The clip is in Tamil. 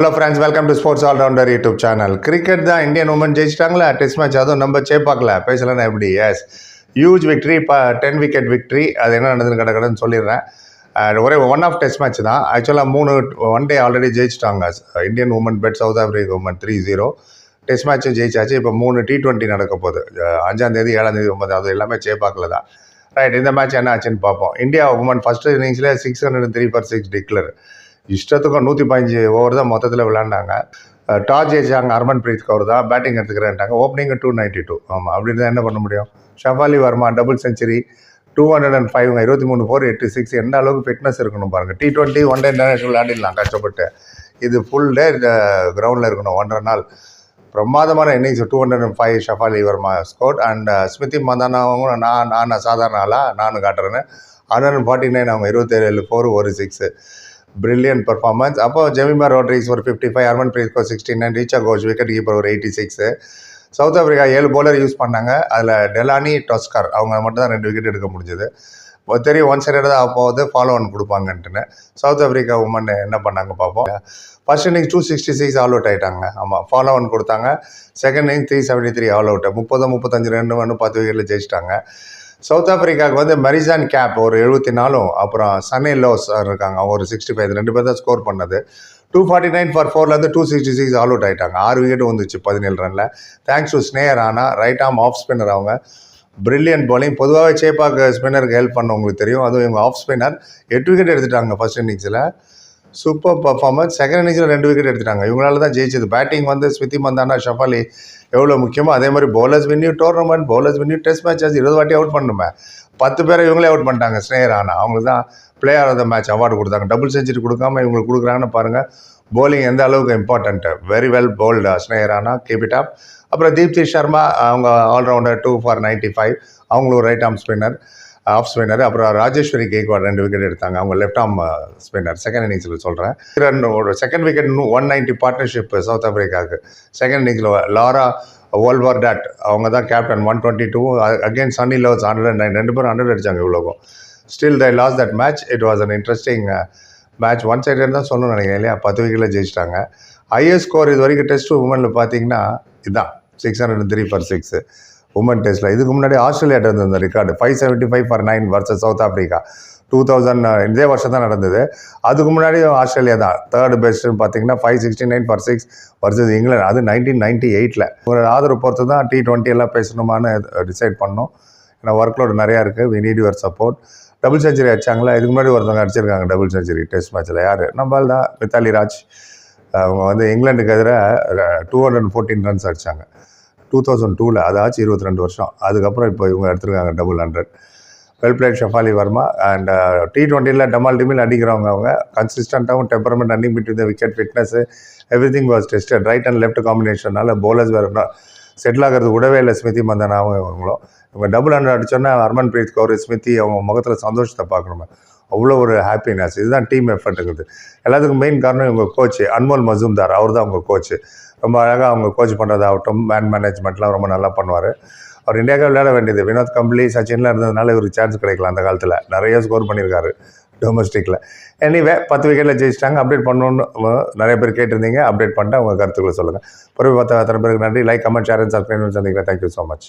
Hello friends welcome to sports all rounder YouTube channel cricket தான் இந்தியன் உமன் ஜெயிச்சிட்டாங்களா? டெஸ்ட் மேட்ச் அதுவும் நம்ம சேப்பாக்கல பேசலன்னா எப்படி? எஸ் ஹியூஜ் விக்ட்ரி இப்போ டென் விக்கெட் விக்ட்ரி அது என்ன நடந்ததுன்னு கிடக்குதுன்னு சொல்லிடுறேன். ஒரே ஒன் ஆஃப் டெஸ்ட் மேட்ச் தான். ஆக்சுவலாக மூணு ஒன் டே ஆல்ரெடி ஜெயிச்சிட்டாங்க. Indian woman beat South Africa woman three zero test மேட்ச்சும் ஜெயிச்சாச்சு. இப்போ மூணு டி டுவெண்ட்டி நடக்க போகுது. அஞ்சாந்தேதி ஏழாந்தேதி ஒன்பதாவது எல்லாமே சேப்பாக்கில் தான். ரைட் இந்த மேட்ச் என்ன ஆச்சுன்னு பார்ப்போம். இந்தியா உமன் ஃபஸ்ட்டு இன்னிங்ஸில் six hundred three for six declare இஷ்டத்துக்கும் நூற்றி பதினஞ்சு ஓவர் தான் மொத்தத்தில் விளாண்டாங்க. டாஸ் ஜெயிச்சாங்க ஹர்மன் பிரீத் கவுர் தான் பேட்டிங் எடுத்துக்கிறேன்ட்டாங்க. ஓப்பனிங் டூ நைன்ட்டி டூ ஆமாம் அப்படின்னு தான் என்ன பண்ண முடியும்? Shafali Verma double century two hundred and five இருபத்தி மூணு ஃபோர் எட்டு சிக்ஸ் எந்த அளவுக்கு ஃபிட்னஸ் இருக்கணும் பாருங்கள் T twenty one day international விளையாடிடலாம் கஷ்டப்பட்டு. இது ஃபுல் டே இந்த கிரவுண்டில் இருக்கணும் ஒன்றரை நாள். பிரமாதமான innings two hundred and five Shafali Verma scored and Smriti மந்தானாவும் நான் நான் சாதாரண ஆளாக நானும் காட்டுறேன்னு. ஹண்ட்ரட் அண்ட் ஃபார்ட்டி நைன் அவங்க இருபத்தேழு ஃபோர் ஒரு சிக்ஸு பிரில்லியன் பர்ஃபார்மன்ஸ் அப்போ ஜெமிமா ரோட்ரிக்ஸ் ஒரு fifty five Harmanpreet Kaur sixty nine Richa Ghosh wicket keeper ஒரு எயிட்டி சிக்ஸு சவுத் ஆஃப்ரிக்கா ஏழு போலர் யூஸ் பண்ணாங்க. அதில் டெலானி டொஸ்கர் அவங்க மட்டும் தான் ரெண்டு விக்கெட் எடுக்க முடிஞ்சது. தெரியும் ஒன் சைடு தான் போகுது ஃபாலோ ஒன் கொடுப்பாங்கன்ட்டுன்னு. சவுத் ஆஃப்ரிக்கா உமன் என்ன பண்ணாங்க பார்ப்போம். First innings two sixty six all out ஆயிட்டாங்க. ஆமாம் ஃபாலோ ஒன் கொடுத்தாங்க. Second inning three seventy three all out முப்பது முப்பத்தஞ்சு ரெண்டு ஒன்று பத்து விக்கெட்டில் ஜெயிச்சிட்டாங்க. சவுத் ஆப்பிரிக்காவுக்கு வந்து மரிசான் கேப் ஒரு எழுபத்தி நாலும் அப்புறம் சனே லோஸ் இருக்காங்க. அவங்க ஒரு சிக்ஸ்டி ஃபைவ் ரெண்டு பேர் தான் ஸ்கோர் பண்ணது. Two forty nine for ஃபோர்லேருந்து two sixty six all out ஆகிட்டாங்க ஆறு விக்கெட் வந்துச்சு பதினேழு ரனில். தேங்க்ஸ் டு ஸ்னேயர் ஆனால் ரைட் ஆம் ஆஃப் ஸ்பின்னர் அவங்க. பிரில்லியன்ட் பவுலிங் பொதுவாகவே சேப்பாக்கு ஸ்பின்னருக்கு ஹெல்ப் பண்ண உங்களுக்கு தெரியும். அதுவும் இவங்க ஆஃப் ஸ்பின்னர் எட்டு விக்கெட் எடுத்துட்டாங்க ஃபர்ஸ்ட் இன்னிங்ஸில் சூப்பர் பர்ஃபார்மன்ஸ் செகண்ட் இன்னிங்ஸில் ரெண்டு விக்கெட் எடுத்துட்டாங்க. இவங்களால தான் ஜெயிச்சது. பேட்டிங் வந்து ஸ்மிதி மந்தானா ஷஃபாலி எவ்வளோ முக்கியமோ அதே மாதிரி bowlers win you tournament bowlers win you test matches இருபது வாட்டி அவுட் பண்ணுமே. பத்து பேரை இவங்களே அவுட் பண்ணிட்டாங்க. ஸ்னேயர் ஆனால் அவங்களுக்கு தான் player of the match award கொடுத்தாங்க. டபுள் செஞ்சுரி கொடுக்காம இவங்களுக்கு கொடுக்குறாங்கன்னு பாருங்கள் போலிங் எந்த அளவுக்கு important very well bowled Sneh ஆனால் கீப் இட் அப் அப்புறம் தீப்தி சர்மா அவங்க all rounder two for ninety five அவங்களும் right arm spinner off spinner அப்புறம் ராஜேஸ்வரி கேக்வாட் ரெண்டு விக்கெட் எடுத்தாங்க. அவங்க லெஃப்ட் ஆர்ம் ஸ்பின்னர் செகண்ட் இன்னிங்ஸில் சொல்கிறேன் ஒரு second wicket one ninety partnership South ஆஃப்ரிக்காவுக்கு second இன்னிங்ஸில் லாரா ஓல்வர் டாட் அவங்க தான் captain one twenty two again Sune Luus hundred and nine ரெண்டு பேரும் ஹண்ட்ரட் அடித்தாங்க இவ்வளோக்கும் still they lost that match it was an interesting match one side தான் சொல்லணும்னு நினைக்கிறேன் இல்லையா? பத்து விக்கெட்டில் ஜெயிச்சிட்டாங்க. ஹையஸ்ட் ஸ்கோர் இது வரைக்கும் டெஸ்ட் உமனில் பார்த்தீங்கன்னா இதுதான் six hundred three for six woman டெஸ்ட்டில் இதுக்கு முன்னாடி ஆஸ்திரேலியாட்ட இருந்த record five seventy five for nine versus South Africa two thousand இதே வருஷம் தான் நடந்தது. அதுக்கு முன்னாடி ஆஸ்திரேலியா தான். தேர்டு பெஸ்ட்னு பார்த்தீங்கன்னா five sixty nine for six versus England அது நைன்டீன் நைன்ட்டி எயிட்டில் ஒரு ஆதரவு பொறுத்து தான் டி டுவெண்ட்டி எல்லாம் பேசணுமான்னு டிசைட் பண்ணோம். ஏன்னா ஒர்க் லோடு நிறையா இருக்குது we need your support double century அடிச்சாங்களா? இதுக்கு முன்னாடி ஒருத்தவங்க அடிச்சிருக்காங்க டபுள் செஞ்சுரி டெஸ்ட் மேட்ச்சில் யார்? நம்மால் தான். மித்தாலி ராஜ். அவங்க வந்து இங்கிலாந்துக்கு எதிராக டூ ஹண்ட்ரட் ஃபோர்டீன் ரன்ஸ் அடித்தாங்க டூ தௌசண்ட் டூவில் அதாச்சும் இருபத்தி ரெண்டு வருஷம். அதுக்கப்புறம் இப்போ இவங்க எடுத்திருக்காங்க double hundred well played Shafali Verma and T டுவெண்ட்டியில் டமால் டிமில் அடிக்கிறவங்க அவங்க. கன்சிஸ்டண்ட்டாகவும் temperament running between the wicket fitness everything was tested right and left காம்பினேஷனால் bowlers வேறு செட்டில் ஆகிறது விடவே இல்லை. ஸ்மிருதி மந்தனாவும் இவங்களும். இவங்க டபுள் ஹண்ட்ரட் அடிச்சோன்னா ஹர்மன் பிரீத் கௌர் ஸ்மிருதி அவங்க முகத்தில் சந்தோஷத்தை பார்க்கணுமே. அவ்வளோ ஒரு ஹாப்பினஸ் இதுதான் டீம் எஃபர்ட்டுங்கிறது எல்லாத்துக்கும் மெயின் காரணம் இவங்க கோச்சு அன்மோல் மசூம்தார் அவர் தான் அவங்க கோச்சு ரொம்ப அழகாக அவங்க கோச் பண்ணுறதாகட்டும் மேன் மேனேஜ்மெண்ட்லாம் ரொம்ப நல்லா பண்ணுவார். அவர் இந்தியாவுக்கு விளையாட வேண்டியது வினோத் கம்பளி சச்சின்லாம் இருந்ததுனால இவருக்கு சான்ஸ் கிடைக்கல அந்த காலத்தில். நிறைய ஸ்கோர் பண்ணியிருக்காரு டொமஸ்டிக்கில் எனிவே பத்து விக்கெட்டில் ஜெயிச்சிட்டாங்க. அப்டேட் பண்ணணுன்னு நிறைய பேர் கேட்டிருந்தீங்க. அப்டேட் பண்ணிட்டு அவங்க கருத்துக்களை சொல்லுங்கள் பிறகு பார்த்த அத்தனை பேருக்கு நன்றி. Like comment share and subscribe சந்திக்கிறேன். Thank you so much